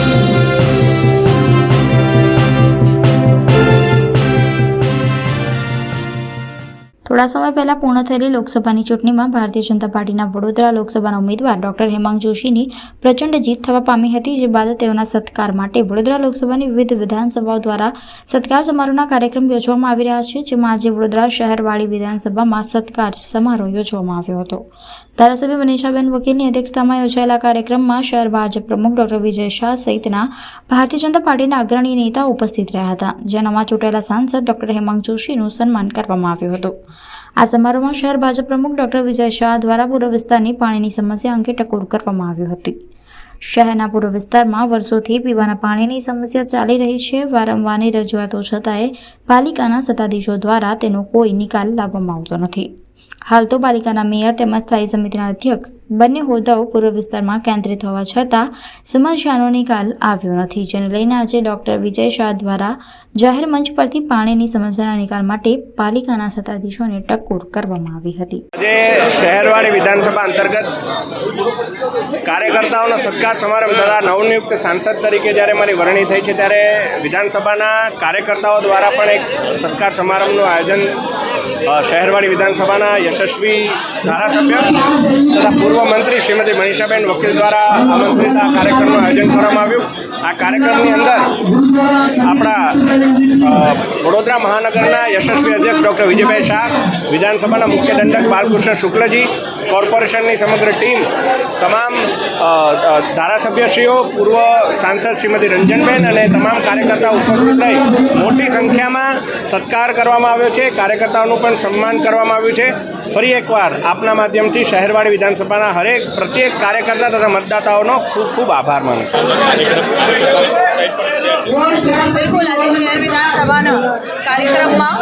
Thank you. થોડા સમય પહેલા પૂર્ણ થયેલી લોકસભાની ચૂંટણીમાં ભારતીય જનતા પાર્ટીના વડોદરા લોકસભાના ઉમેદવાર ડોક્ટર હેમાંગ જોશીની પ્રચંડ જીત થવા પામી હતી, જે બાદ તેઓના સત્કાર માટે વડોદરા લોકસભાની વિવિધ વિધાનસભાઓ દ્વારા સત્કાર સમારોહના કાર્યક્રમ યોજવામાં આવી રહ્યા છે, જેમાં આજે વડોદરા શહેરવાળી વિધાનસભામાં સત્કાર સમારોહ યોજવામાં આવ્યો હતો. ધારાસભ્ય મનીષાબેન વકીલની અધ્યક્ષતામાં યોજાયેલા કાર્યક્રમમાં શહેર ભાજપ પ્રમુખ ડોક્ટર વિજય શાહ સહિતના ભારતીય જનતા પાર્ટીના અગ્રણી નેતાઓ ઉપસ્થિત રહ્યા હતા, જેનામાં ચૂંટાયેલા સાંસદ ડોક્ટર હેમાંગ જોશીનું સન્માન કરવામાં આવ્યું હતું. આ સમારોહમાં શહેર ભાજપ પ્રમુખ ડોક્ટર વિજય શાહ દ્વારા પૂર્વ વિસ્તારની પાણીની સમસ્યા અંગે ટકોર કરવામાં આવી હતી. શહેરના પૂર્વ વિસ્તારમાં વર્ષોથી પીવાના પાણીની સમસ્યા ચાલી રહી છે. વારંવારની રજૂઆતો છતાંય પાલિકાના સત્તાધીશો દ્વારા તેનો કોઈ નિકાલ લાવવામાં આવતો નથી. હાલ તો પાલિકાના મેયર તેમજ સ્થાયી સમિતિના અધ્યક્ષ બંને હોદ્દાઓ પૂર્વ વિસ્તારમાં કેન્દ્રિત હોવા છતાં સમસ્યાનો નિકાલ આવ્યો નથી, જેને લઈને આજે ડોક્ટર વિજય શાહ દ્વારા જાહેર મંચ પરથી પાણીની સમસ્યાના નિકાલ માટે પાલિકાના સત્તાધીશોને ટકોર કરવામાં આવી હતી. આજે શહેરવાળી વિધાનસભા અંતર્ગત કાર્યકર્તાઓનો સત્કાર સમારંભ તથા નવનિયુક્ત સાંસદ તરીકે જ્યારે મારી વરણી થઈ છે ત્યારે વિધાનસભાના કાર્યકર્તાઓ દ્વારા પણ એક સત્કાર સમારંભનું આયોજન શહેરવાળી વિધાનસભાના યશસ્વી ધારાસભ્ય તથા પૂર્વ મંત્રી શ્રીમતી મનીષાબેન વકીલ દ્વારા આમંત્રિત આ કાર્યક્રમનું આયોજન કરવામાં આવ્યું. આ કાર્યક્રમની અંદર વડોદરા મહાનગરના યશસ્વી અધ્યક્ષ ડૉક્ટર વિજયભાઈ શાહ, વિધાનસભાના મુખ્ય દંડક બાલકૃષ્ણ શુક્લજી, કોર્પોરેશનની સમગ્ર ટીમ, તમામ ધારાસભ્યશ્રીઓ, પૂર્વ સાંસદ શ્રીમતી રંજનબેન અને તમામ કાર્યકર્તાઓ ઉપસ્થિત રહી. મોટી સંખ્યામાં સત્કાર કરવામાં આવ્યો છે, કાર્યકર્તાઓનું પણ સન્માન કરવામાં આવ્યું છે. ફરી એકવાર આપના માધ્યમથી શહેરવાડી વિધાનસભાના હરેક પ્રત્યેક કાર્યકર્તા તથા મતદાતાઓનો ખૂબ ખૂબ આભાર માનું છું. બિલકુલ, આજે શહેર વિધાનસભાના કાર્યક્રમમાં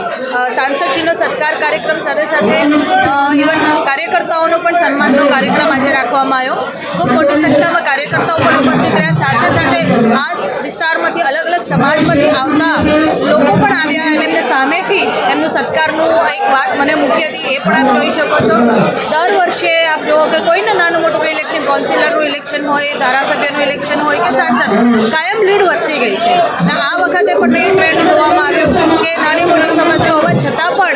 સાંસદ સાંસદશ્રીનો સત્કાર કાર્યક્રમ સાથે સાથે ઇવન કાર્યકર્તાઓનો પણ સન્માનનો કાર્યક્રમ આજે રાખવામાં આવ્યો. ખૂબ મોટી સંખ્યામાં કાર્યકર્તાઓ પણ ઉપસ્થિત રહ્યા. સાથે સાથે આ વિસ્તારમાંથી અલગ અલગ સમાજમાંથી આવતા લોકો પણ આવ્યા અને એમને સામેથી એમનું સત્કારનું એક વાત મને મૂકી હતી, એ પણ આપ જોઈ શકો છો. દર વર્ષે આપ જુઓ કે કોઈને નાનું મોટું કંઈ ઇલેક્શન કાઉન્સિલરનું ઇલેક્શન હોય, ધારાસભ્યનું ઇલેક્શન હોય કે સાંસદનું કાયમ લીડ વધતી ગઈ છે. આ વખતે પણ મેઇન ટ્રેન્ડ જોવામાં આવ્યું કે નાની મોટી સમસ્યા હોવા છતાં પણ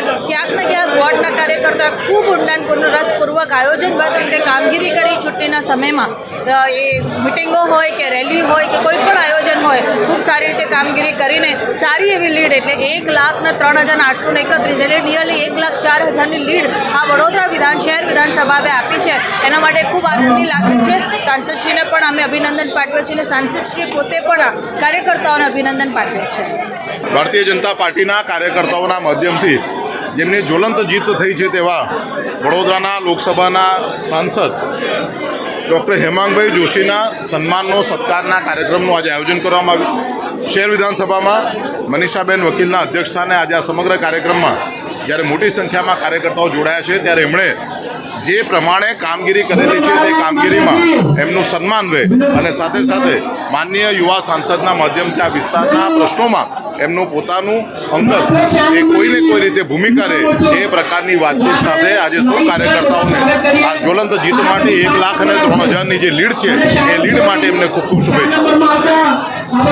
કાર્યકર્તા ખૂબ ઊંડાણપૂર્ણ રસપૂર્વક આયોજનબદ્ધ રીતે કામગીરી કરી ચૂંટણીના સમયમાં એ મિટિંગો હોય કે રેલી હોય કે કોઈ પણ આયોજન હોય, ખૂબ સારી રીતે કામગીરી કરીને સારી એવી લીડ, એટલે એક લાખના ત્રણ હજાર આઠસો એકત્રીસ, એટલે નિયરલી એક લાખ ચાર હજારની લીડ આ વડોદરા વિધાન, શહેર વિધાનસભાએ આપી છે. એના માટે ખૂબ આનંદની લાગણી છે. સાંસદશ્રીને પણ અમે અભિનંદન પાઠવીએ છીએ અને સાંસદશ્રી પોતે પણ કાર્યકર્તાઓને અભિનંદન પાઠવે છે ભારતીય જનતા પાર્ટીના કાર્યકર્તાઓના માધ્યમથી જેમની જ્વલંત જીત થઈ છે તેવા વડોદરાના લોકસભાના સાંસદ ડૉક્ટર હેમાંગભાઈ જોશીના સન્માનનો, સત્કારના કાર્યક્રમનું આજે આયોજન કરવામાં આવ્યું. શહેર વિધાનસભામાં મનીષાબેન વકીલના અધ્યક્ષસ્થાને આજે આ સમગ્ર કાર્યક્રમમાં જ્યારે મોટી સંખ્યામાં કાર્યકર્તાઓ જોડાયા છે, ત્યારે એમણે જે પ્રમાણે કામગીરી કરેલી છે તે કામગીરીમાં એમનું સન્માન રહે. અને સાથે સાથે માનનીય યુવા સાંસદના માધ્યમથી આ વિસ્તારના પ્રશ્નોમાં એમનું પોતાનું અંગત એ કોઈને કોઈ રીતે ભૂમિકા રહે એ પ્રકારની વાતચીત સાથે આજે સૌ કાર્યકર્તાઓને આ જ્વલંત જીત માટે એક લાખ અને ત્રણ હજારની જે લીડ છે, એ લીડ માટે એમને ખૂબ ખૂબ શુભેચ્છા